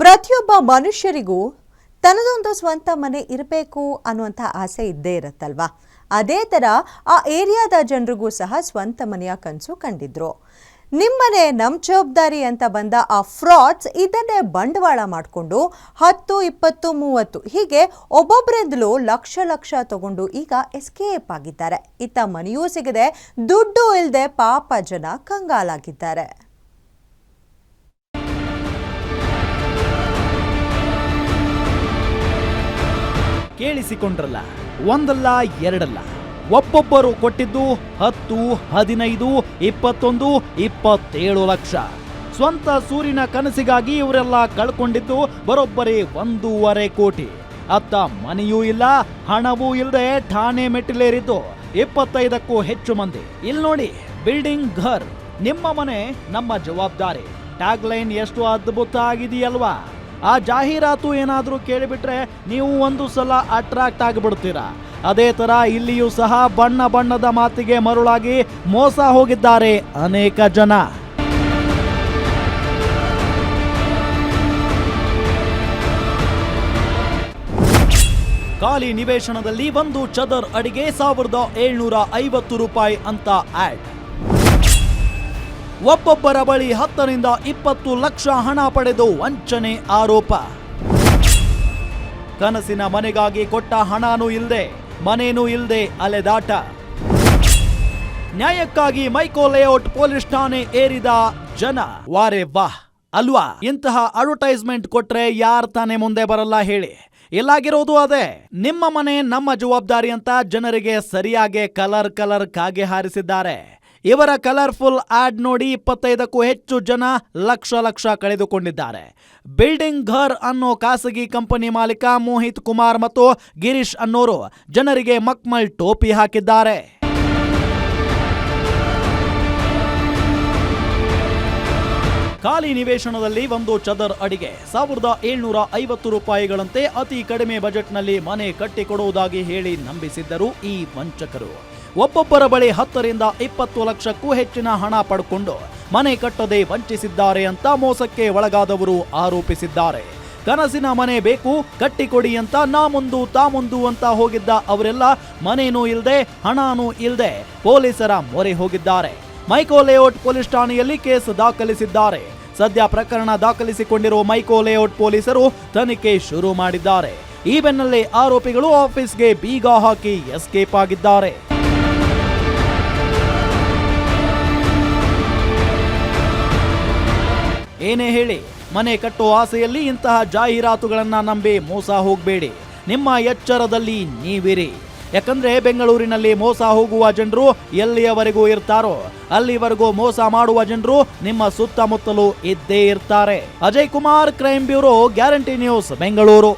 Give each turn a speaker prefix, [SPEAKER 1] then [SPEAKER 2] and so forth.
[SPEAKER 1] ಪ್ರತಿಯೊಬ್ಬ ಮನುಷ್ಯರಿಗೂ ತನ್ನದೊಂದು ಸ್ವಂತ ಮನೆ ಇರಬೇಕು ಅನ್ನುವಂಥ ಆಸೆ ಇದ್ದೇ ಇರುತ್ತಲ್ವಾ? ಅದೇ ಥರ ಆ ಏರಿಯಾದ ಜನರಿಗೂ ಸಹ ಸ್ವಂತ ಮನೆಯ ಕನಸು ಕಂಡಿದ್ರು. ನಿಮ್ಮನೆ ನಮ್ಮ ಜವಾಬ್ದಾರಿ ಅಂತ ಬಂದ ಆ ಫ್ರಾಡ್ಸ್ ಇದನ್ನೇ ಬಂಡವಾಳ ಮಾಡಿಕೊಂಡು ಹತ್ತು, ಇಪ್ಪತ್ತು, ಮೂವತ್ತು ಹೀಗೆ ಒಬ್ಬೊಬ್ಬರಿಂದಲೂ ಲಕ್ಷ ಲಕ್ಷ ತಗೊಂಡು ಈಗ ಎಸ್ಕೇಪ್ ಆಗಿದ್ದಾರೆ. ಇತ್ತ ಮನೆಯೂ ಸಿಗದೆ ದುಡ್ಡು ಇಲ್ಲದೆ ಪಾಪ ಜನ ಕಂಗಾಲಾಗಿದ್ದಾರೆ.
[SPEAKER 2] ಕೇಳಿಸಿಕೊಂಡ್ರಲ್ಲ ಒಂದಲ್ಲ, ಎರಡಲ್ಲ. ಒಬ್ಬೊಬ್ಬರು ಕೊಟ್ಟಿದ್ದು ಹತ್ತು, ಹದಿನೈದು, ಇಪ್ಪತ್ತೊಂದು, ಇಪ್ಪತ್ತೇಳು ಲಕ್ಷ. ಸ್ವಂತ ಸೂರಿನ ಕನಸಿಗಾಗಿ ಇವರೆಲ್ಲ ಕಳ್ಕೊಂಡಿದ್ದು ಬರೋಬ್ಬರಿ ಒಂದೂವರೆ ಕೋಟಿ. ಅತ್ತ ಮನೆಯೂ ಇಲ್ಲ, ಹಣವೂ ಇಲ್ಲದೆ ಠಾಣೆ ಮೆಟ್ಟಿಲೇರಿದ್ದು ಇಪ್ಪತ್ತೈದಕ್ಕೂ ಹೆಚ್ಚು ಮಂದಿ. ಇಲ್ಲಿ ನೋಡಿ, ಬಿಲ್ಡಿಂಗ್ ಘರ್, ನಿಮ್ಮ ಮನೆ, ನಮ್ಮ ಜವಾಬ್ದಾರಿ. ಟ್ಯಾಗ್ ಲೈನ್ ಎಷ್ಟು ಅದ್ಭುತ ಆಗಿದೆಯಲ್ವಾ? ಆ ಜಾಹೀರಾತು ಏನಾದರೂ ಕೇಳಿಬಿಟ್ರೆ ನೀವು ಒಂದು ಸಲ ಅಟ್ರಾಕ್ಟ್ ಆಗಿಬಿಡ್ತೀರಾ. ಅದೇ ಥರ ಇಲ್ಲಿಯೂ ಸಹ ಬಣ್ಣ ಬಣ್ಣದ ಮಾತಿಗೆ ಮರುಳಾಗಿ ಮೋಸ ಹೋಗಿದ್ದಾರೆ ಅನೇಕ ಜನ. ಖಾಲಿ ನಿವೇಶನದಲ್ಲಿ ಒಂದು ಚದರ್ ಅಡಿಗೆ ಸಾವಿರದ ಏಳ್ನೂರ ಐವತ್ತು ರೂಪಾಯಿ ಅಂತ ಆಡ್ ಒಬ್ಬೊಬ್ಬರ ಬಳಿ ಹತ್ತರಿಂದ ಇಪ್ಪತ್ತು ಲಕ್ಷ ಹಣ ಪಡೆದು ವಂಚನೆ ಆರೋಪ. ಕನಸಿನ ಮನೆಗಾಗಿ ಕೊಟ್ಟ ಹಣನೂ ಇಲ್ಲದೆ ಮನೇನೂ ಇಲ್ಲದೆ ಅಲೆದಾಟ ನ್ಯಾಯಕ್ಕಾಗಿ ಮೈಕೋ ಲೇಔಟ್ ಪೊಲೀಸ್ ಠಾಣೆ ಏರಿದ ಜನ. ವಾರೆ ವಾಹ್, ಅಲ್ವಾ? ಇಂತಹ ಅಡ್ವರ್ಟೈಸ್ಮೆಂಟ್ ಕೊಟ್ರೆ ಯಾರ್ ತಾನೇ ಮುಂದೆ ಬರಲ್ಲ ಹೇಳಿ. ಇಲ್ಲಾಗಿರೋದು ಅದೇ. ನಿಮ್ಮ ಮನೆ ನಮ್ಮ ಜವಾಬ್ದಾರಿ ಅಂತ ಜನರಿಗೆ ಸರಿಯಾಗಿ ಕಲರ್ ಕಲರ್ ಕಾಗೆ ಹಾರಿಸಿದ್ದಾರೆ. ಇವರ ಕಲರ್ಫುಲ್ ಆಡ್ ನೋಡಿ ಇಪ್ಪತ್ತೈದಕ್ಕೂ ಹೆಚ್ಚು ಜನ ಲಕ್ಷ ಲಕ್ಷ ಕಳೆದುಕೊಂಡಿದ್ದಾರೆ. ಬಿಲ್ಡಿಂಗ್ ಘರ್ ಅನ್ನೋ ಖಾಸಗಿ ಕಂಪನಿ ಮಾಲೀಕ ಮೋಹಿತ್ ಕುಮಾರ್ ಮತ್ತು ಗಿರೀಶ್ ಅನ್ನೋರು ಜನರಿಗೆ ಮಕ್ಮಲ್ ಟೋಪಿ ಹಾಕಿದ್ದಾರೆ. ಖಾಲಿ ನಿವೇಶನದಲ್ಲಿ ಒಂದು ಚದರ್ ಅಡಿಗೆ, ಸಾವಿರದ ಏಳ್ನೂರ ಐವತ್ತು ರೂಪಾಯಿಗಳಂತೆ ಅತಿ ಕಡಿಮೆ ಬಜೆಟ್ನಲ್ಲಿ ಮನೆ ಕಟ್ಟಿಕೊಡುವುದಾಗಿ ಹೇಳಿ ನಂಬಿಸಿದ್ದರು ಈ ವಂಚಕರು. ಒಬ್ಬೊಬ್ಬರ ಬಳಿ ಹತ್ತರಿಂದ ಇಪ್ಪತ್ತು ಲಕ್ಷಕ್ಕೂ ಹೆಚ್ಚಿನ ಹಣ ಪಡ್ಕೊಂಡು ಮನೆ ಕಟ್ಟದೆ ವಂಚಿಸಿದ್ದಾರೆ ಅಂತ ಮೋಸಕ್ಕೆ ಒಳಗಾದವರು ಆರೋಪಿಸಿದ್ದಾರೆ. ಕನಸಿನ ಮನೆ ಬೇಕು, ಕಟ್ಟಿಕೊಡಿ ಅಂತ ನಾ ಮುಂದು, ತಾ ಮುಂದು ಅಂತ ಹೋಗಿದ್ದ ಅವರೆಲ್ಲ ಮನೇನೂ ಇಲ್ಲದೆ ಹಣನೂ ಇಲ್ಲದೆ ಪೊಲೀಸರ ಮೊರೆ ಹೋಗಿದ್ದಾರೆ. ಮೈಕೋ ಲೇಔಟ್ ಪೊಲೀಸ್ ಠಾಣೆಯಲ್ಲಿ ಕೇಸ್ ದಾಖಲಿಸಿದ್ದಾರೆ. ಸದ್ಯ ಪ್ರಕರಣ ದಾಖಲಿಸಿಕೊಂಡಿರುವ ಮೈಕೋ ಲೇಔಟ್ ಪೊಲೀಸರು ತನಿಖೆ ಶುರು ಮಾಡಿದ್ದಾರೆ. ಈ ಬೆನ್ನಲ್ಲೇ ಆರೋಪಿಗಳು ಆಫೀಸ್ಗೆ ಬೀಗ ಹಾಕಿ ಎಸ್ಕೇಪ್ ಆಗಿದ್ದಾರೆ. ಏನೇ ಹೇಳಿ, ಮನೆ ಕಟ್ಟೋ ಆಸೆಯಲ್ಲಿ ಇಂತಹ ಜಾಹೀರಾತುಗಳನ್ನು ನಂಬಿ ಮೋಸ ಹೋಗಬೇಡಿ. ನಿಮ್ಮ ಎಚ್ಚರದಲ್ಲಿ ನೀವಿರಿ. ಯಾಕಂದ್ರೆ ಬೆಂಗಳೂರಿನಲ್ಲಿ ಮೋಸ ಹೋಗುವ ಜನರು ಎಲ್ಲಿಯವರೆಗೂ ಇರ್ತಾರೋ, ಅಲ್ಲಿವರೆಗೂ ಮೋಸ ಮಾಡುವ ಜನರು ನಿಮ್ಮ ಸುತ್ತಮುತ್ತಲೂ ಇದ್ದೇ ಇರ್ತಾರೆ. Ajay Kumar crime bureau guarantee news Bengaluru